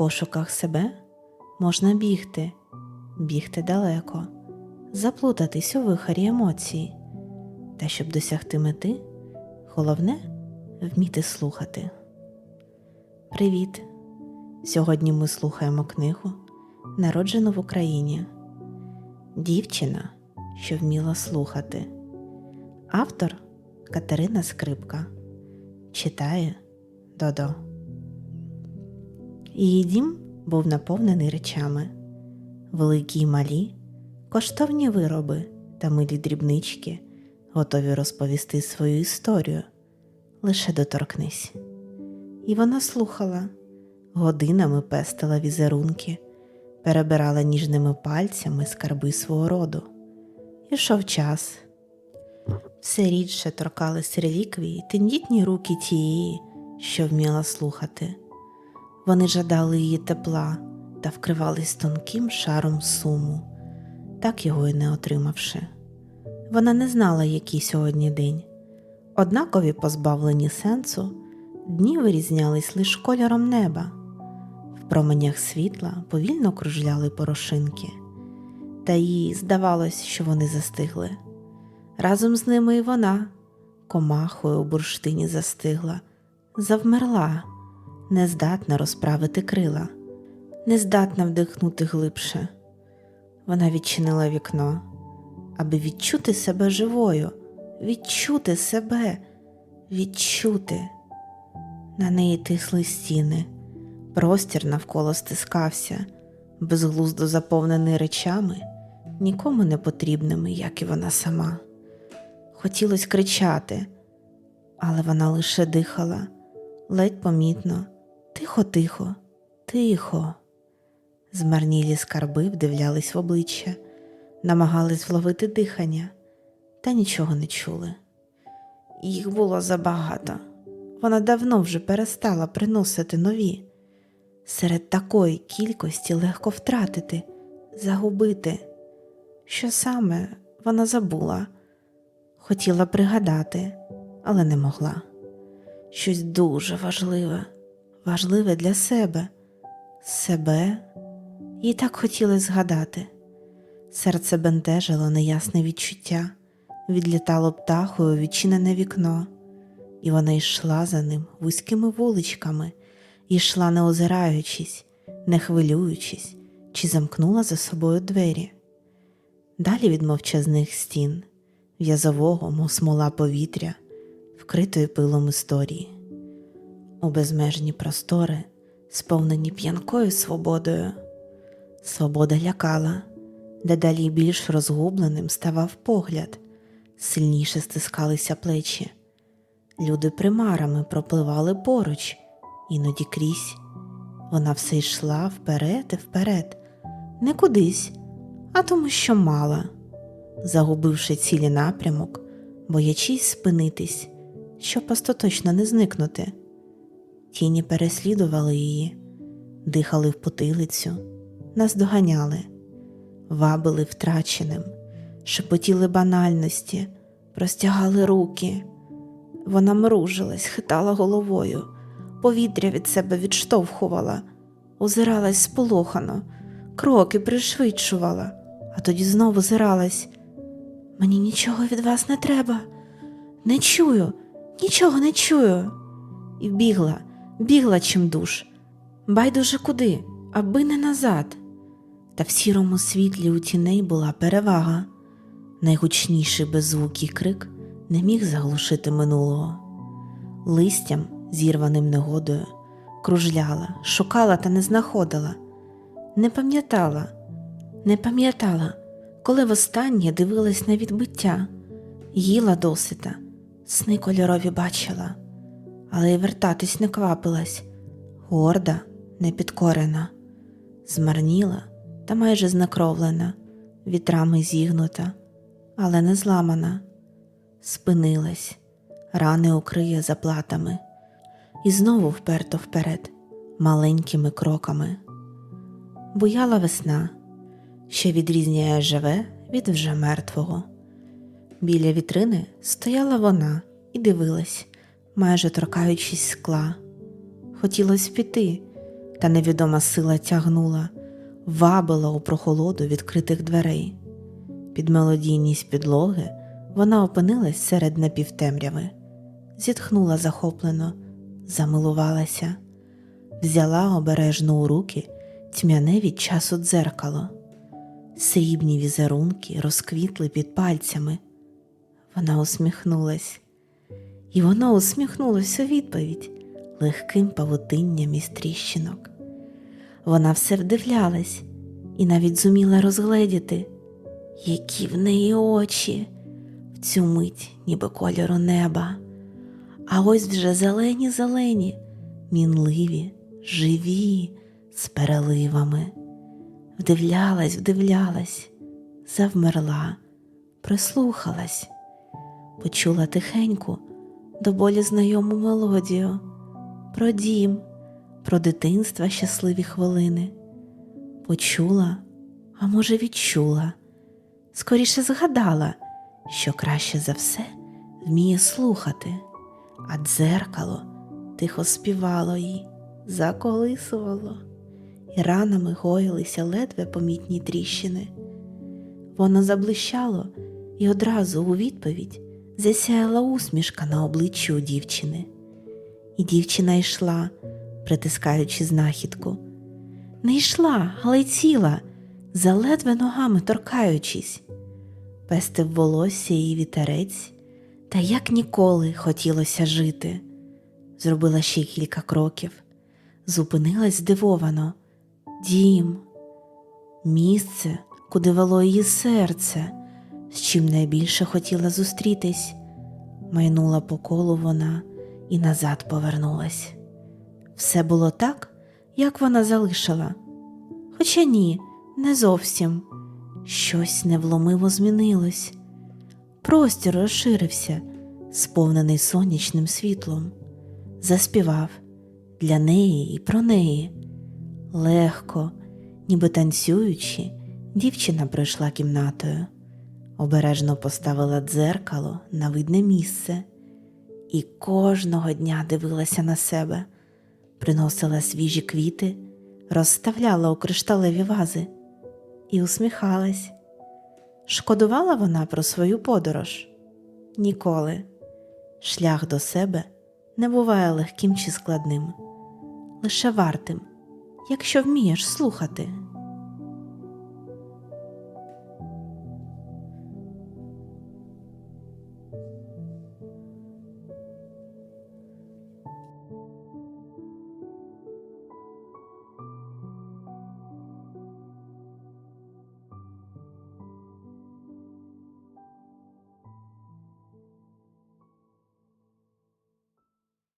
пошуках себе можна бігти, бігти далеко, заплутатись у вихорі емоцій. Та щоб досягти мети, головне вміти слухати. Привіт! Сьогодні ми слухаємо книгу Народжена в Україні. Дівчина, що вміла слухати. Автор Катерина Скрипка читає Додо. Її дім був наповнений речами, великі й малі, коштовні вироби та милі дрібнички, готові розповісти свою історію. Лише доторкнись. І вона слухала, годинами пестила візерунки, перебирала ніжними пальцями скарби свого роду. Ішов час. Все рідше торкались реліквії тендітні руки тієї, що вміла слухати. Вони жадали її тепла та вкривались тонким шаром суму, так його й не отримавши. Вона не знала, який сьогодні день. Однакові позбавлені сенсу, дні вирізнялись лише кольором неба. В променях світла повільно кружляли порошинки, та їй здавалось, що вони застигли. Разом з ними і вона, комахою у бурштині застигла, завмерла, нездатна розправити крила, нездатна вдихнути глибше. Вона відчинила вікно, аби відчути себе живою, відчути себе, відчути. На неї тисли стіни, простір навколо стискався, безглуздо заповнений речами, нікому не потрібними, як і вона сама. Хотілося кричати, але вона лише дихала, ледь помітно, тихо-тихо, тихо. Змарнілі скарби вдивлялись в обличчя, намагались вловити дихання, та нічого не чули. Їх було забагато. Вона давно вже перестала приносити нові. Серед такої кількості легко втратити, загубити. Що саме вона забула, хотіла пригадати, але не могла. Щось дуже важливе, важливе для себе, себе, їй так хотілося згадати. Серце бентежило неясне відчуття, відлітало птахою відчинене вікно, і вона йшла за ним вузькими вуличками, йшла не озираючись, не хвилюючись, чи замкнула за собою двері. Далі від мовчазних стін, в'язового, мов смола повітря, вкритої пилом історії, у безмежні простори, сповнені п'янкою свободою. Свобода лякала, дедалі більш розгубленим ставав погляд, сильніше стискалися плечі. Люди примарами пропливали поруч, іноді крізь. Вона все йшла вперед і вперед, не кудись, а тому, що мала, загубивши цілі напрямок, боячись спинитись, щоб остаточно не зникнути. Тіні переслідували її, дихали в потилицю, наздоганяли, вабили втраченим, шепотіли банальності, простягали руки. Вона мружилась, хитала головою, повітря від себе відштовхувала, озиралась сполохано, кроки пришвидшувала, а тоді знову озиралась. Мені нічого від вас не треба, не чую, нічого не чую. І бігла, бігла чимдуж, байдуже куди, аби не назад. Та в сірому світлі у тіней була перевага. Найгучніший беззвукий крик не міг заглушити минулого. Листям, зірваним негодою, кружляла, шукала та не знаходила, не пам'ятала, не пам'ятала, коли востаннє дивилась на відбиття, їла досита, сни кольорові бачила, але й вертатись не квапилась, горда, непідкорена, змарніла та майже знекровлена, вітрами зігнута, але не зламана спинилась, рани укриє заплатами, і знову вперто вперед, маленькими кроками. Буяла весна, що відрізняє живе від вже мертвого. Біля вітрини стояла вона і дивилась, майже торкаючись скла. Хотілося піти, та невідома сила тягнула, вабила у прохолоду відкритих дверей. Під мелодійність підлоги вона опинилась серед напівтемряви, зітхнула захоплено, замилувалася, взяла обережно у руки тьмяне від часу дзеркало. Срібні візерунки розквітли під пальцями. Вона усміхнулась, і воно усміхнулось у відповідь легким павутинням із тріщинок. Вона все вдивлялась і навіть зуміла розгледіти, які в неї очі в цю мить, ніби кольору неба. А ось вже зелені зелені, мінливі, живі, з переливами. Вдивлялась, вдивлялась, завмерла, прислухалась, почула тихеньку, до болі знайому мелодію про дім, про дитинства щасливі хвилини. Почула, а може, відчула, скоріше згадала, що краще за все вміє слухати, а дзеркало тихо співало їй, заколисувало, і ранами гоїлися ледве помітні тріщини. Воно заблищало і одразу у відповідь засяяла усмішка на обличчі у дівчини. І дівчина йшла, притискаючи знахідку. Не йшла, але й ціла, заледве ногами торкаючись. Пестив волосся її вітерець, та як ніколи хотілося жити. Зробила ще кілька кроків, зупинилась здивовано. Дім, місце, куди вело її серце, з чим найбільше хотіла зустрітись. Майнула по колу вона і назад повернулась. Все було так, як вона залишила. Хоча ні, не зовсім. Щось невломиво змінилось. Простір розширився, сповнений сонячним світлом. Заспівав для неї і про неї. Легко, ніби танцюючи, дівчина пройшла кімнатою, обережно поставила дзеркало на видне місце і кожного дня дивилася на себе, приносила свіжі квіти, розставляла у кришталеві вази і усміхалась. Шкодувала вона про свою подорож? Ніколи. Шлях до себе не буває легким чи складним, лише вартим, якщо вмієш слухати.